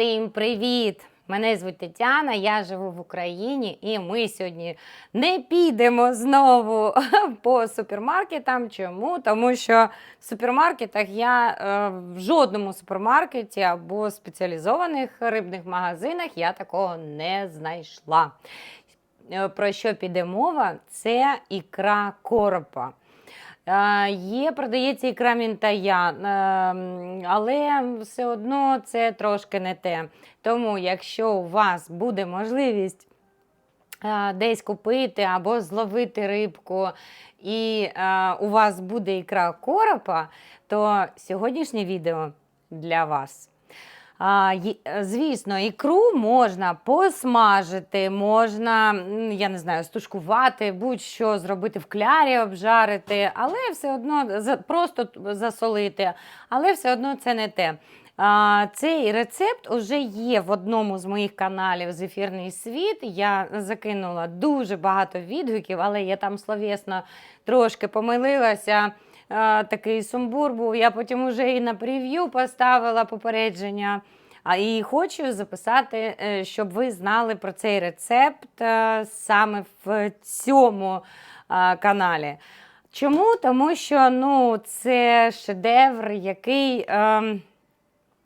Всім привіт! Мене звуть Тетяна, я живу в Україні, і ми сьогодні не підемо знову по супермаркетам. Чому? Тому що в супермаркетах я е, в жодному супермаркеті або спеціалізованих рибних магазинах я такого не знайшла. Е, Про що піде мова? Це ікра коропа. Е, Є, продається ікра мінтая, е, м, але все одно це трошки не те. Тому, якщо у вас буде можливість е, десь купити або зловити рибку, і е, у вас буде ікра коропа, то сьогоднішнє відео для вас. А, звісно, ікру можна посмажити, можна, я не знаю, стушкувати, будь-що зробити в клярі, обжарити, але все одно просто засолити, але все одно це не те. А, Цей рецепт уже є в одному з моїх каналів Зефірний світ. Я закинула дуже багато відгуків, але я там словесно трошки помилилася. Такий сумбур був. Я потім уже і на прев'ю поставила попередження. А і хочу записати, е, щоб ви знали про цей рецепт е, саме в цьому е, каналі. Чому? Тому що ну, це шедевр, який. ем,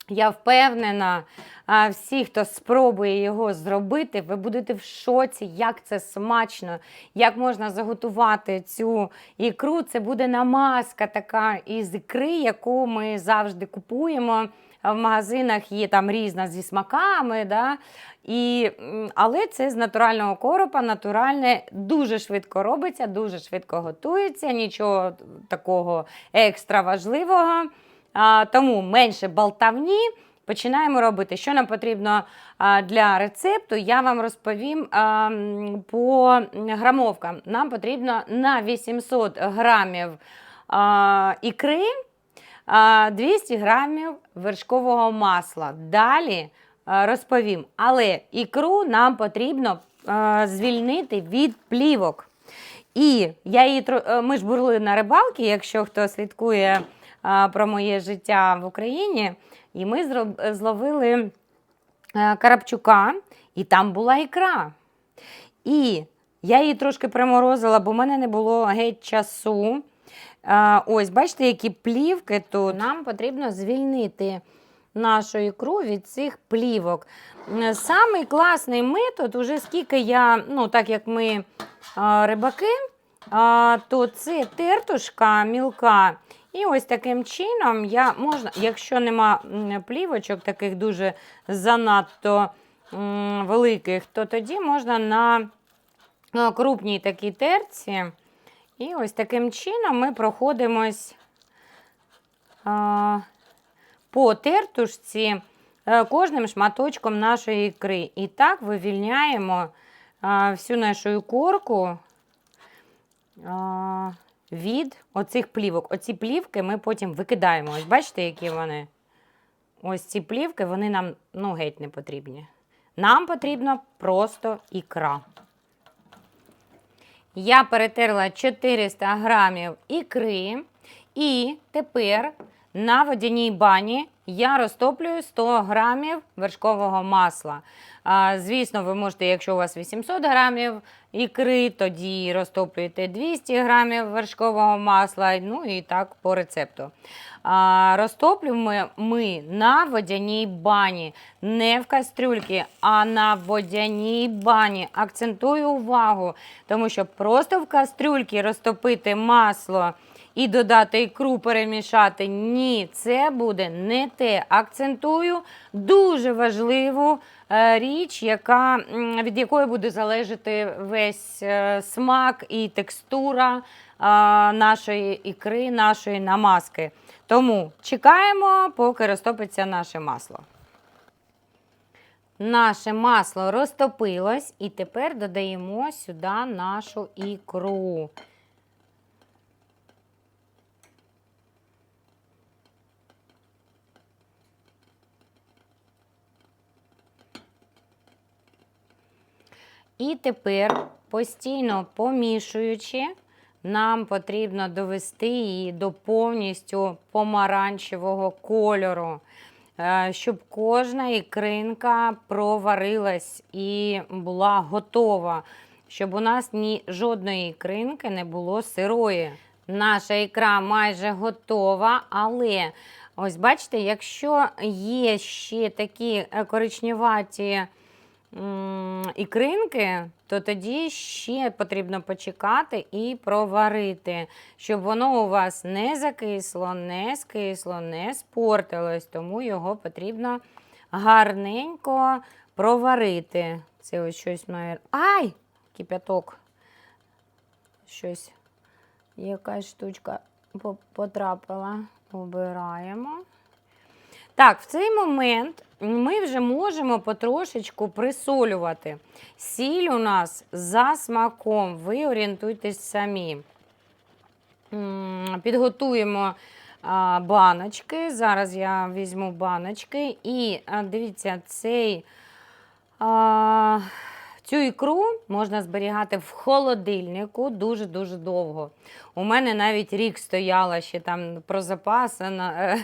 я впевнена, а, всі, хто спробує його зробити, ви будете в шоці, як це смачно, як можна заготувати цю ікру. Це буде намазка така із ікри, яку ми завжди купуємо. В магазинах є там різна зі смаками, да? І, але це з натурального коропа, натуральне, дуже швидко робиться, дуже швидко готується, нічого такого екстра важливого. А, тому менше болтавні. Починаємо робити. Що нам потрібно для рецепту, я вам розповім по грамовкам. Нам потрібно на 800 грамів ікри, 200 грамів вершкового масла. Далі розповім. Але ікру нам потрібно звільнити від плівок. І я її е, ми ж були на рибалці, якщо хто слідкує про моє життя в Україні, і ми зловили е, карапчука, і там була ікра. І я її трошки приморозила, бо в мене не було геть часу. Ось, бачите, які плівки тут. Нам потрібно звільнити нашу ікру від цих плівок. Е, Самий класний метод, уже скільки я, ну так як ми рибаки, а, то це тертушка мілка. І ось таким чином я можна, якщо нема плівочок, таких дуже занадто великих, то тоді можна на крупній такій терці. І ось таким чином ми проходимось по тертушці е, кожним шматочком нашої ікри. І так вивільняємо всю нашу ікорку а, від оцих плівок. Оці плівки ми потім викидаємо. Ось бачите, які вони? Ось ці плівки, вони нам ну, геть не потрібні. Нам потрібна просто ікра. Я перетерла 400 грамів ікри. І тепер на водяній бані я розтоплюю 100 грамів вершкового масла. Звісно, ви можете, якщо у вас 800 грамів ікри, тоді розтоплюєте 200 грамів вершкового масла. Ну і так по рецепту. Розтоплюємо ми на водяній бані, не в кастрюльці, а на водяній бані. Акцентую увагу, тому що просто в кастрюльці розтопити масло і додати ікру, перемішати. Ні, це буде не те. Акцентую дуже важливу е, річ, яка, від якої буде залежати весь е, смак і текстура е, нашої ікри, нашої намазки. Тому чекаємо, поки розтопиться наше масло. Наше масло розтопилось, і тепер додаємо сюди нашу ікру. І тепер, постійно помішуючи, нам потрібно довести її до повністю помаранчевого кольору. е, щоб кожна ікринка проварилась і була готова, щоб у нас ні жодної ікринки не було сирої. Наша ікра майже готова, але ось бачите, якщо є ще такі е, коричневаті ікринки, то тоді ще потрібно почекати і проварити, щоб воно у вас не закисло, не скисло, не спортилось, тому його потрібно гарненько проварити. Це ось щось має. Ай! Кипяток. Щось, якась штучка потрапила. Обираємо. Так, в цей момент ми вже можемо потрошечку присолювати. Сіль у нас за смаком, ви орієнтуйтесь самі. Підготуємо баночки. Зараз я візьму баночки. І дивіться, цей, цю ікру можна зберігати в холодильнику дуже-дуже довго. У мене навіть рік стояла ще там про запас, на,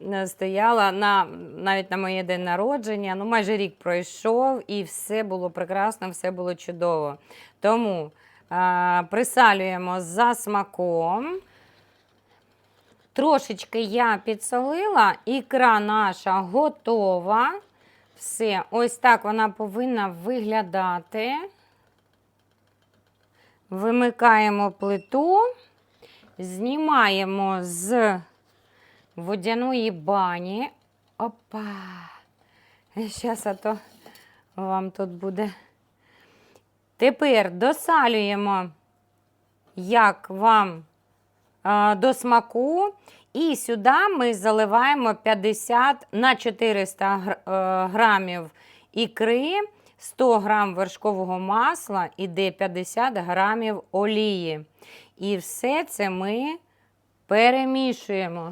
е, стояла на, навіть на моє день народження. Ну, майже рік пройшов і все було прекрасно, все було чудово. Тому а, присалюємо за смаком. Трошечки я підсолила, ікра наша готова. Все, ось так вона повинна виглядати. Вимикаємо плиту, знімаємо з водяної бані. Опа! Зараз а то вам тут буде. Тепер досалюємо, як вам до смаку. І сюди ми заливаємо 50 на 400 е, грамів ікри, 100 грам вершкового масла і де 50 грамів олії. І все це ми перемішуємо.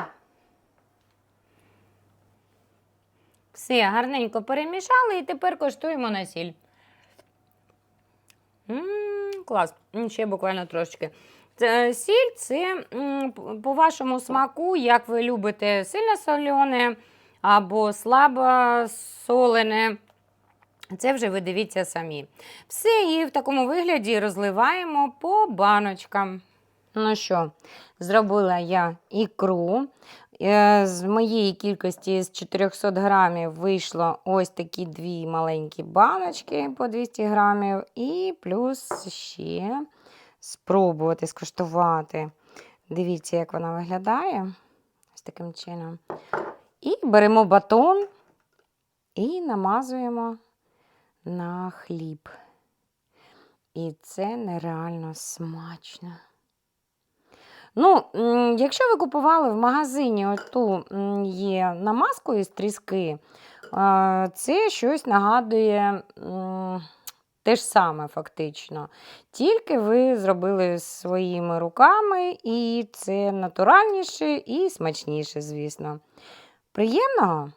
Все, гарненько перемішали і тепер коштуємо на сіль. М, клас. М, Ще буквально трошечки. Це, Сіль це по вашому смаку, як ви любите сильно солене або слабо солене. Це вже ви дивіться самі. Все, і в такому вигляді розливаємо по баночкам. Ну що, зробила я ікру. Е, З моєї кількості з 400 грамів вийшло ось такі дві маленькі баночки по 200 грамів. І плюс ще спробувати скуштувати. Дивіться, як вона виглядає. Ось таким чином. І беремо батон і намазуємо на хліб. І це нереально смачно. Ну, якщо ви купували в магазині оту є намазку із тріски, це щось нагадує те ж саме, фактично. Тільки ви зробили своїми руками, і це натуральніше і смачніше, звісно. Приємного!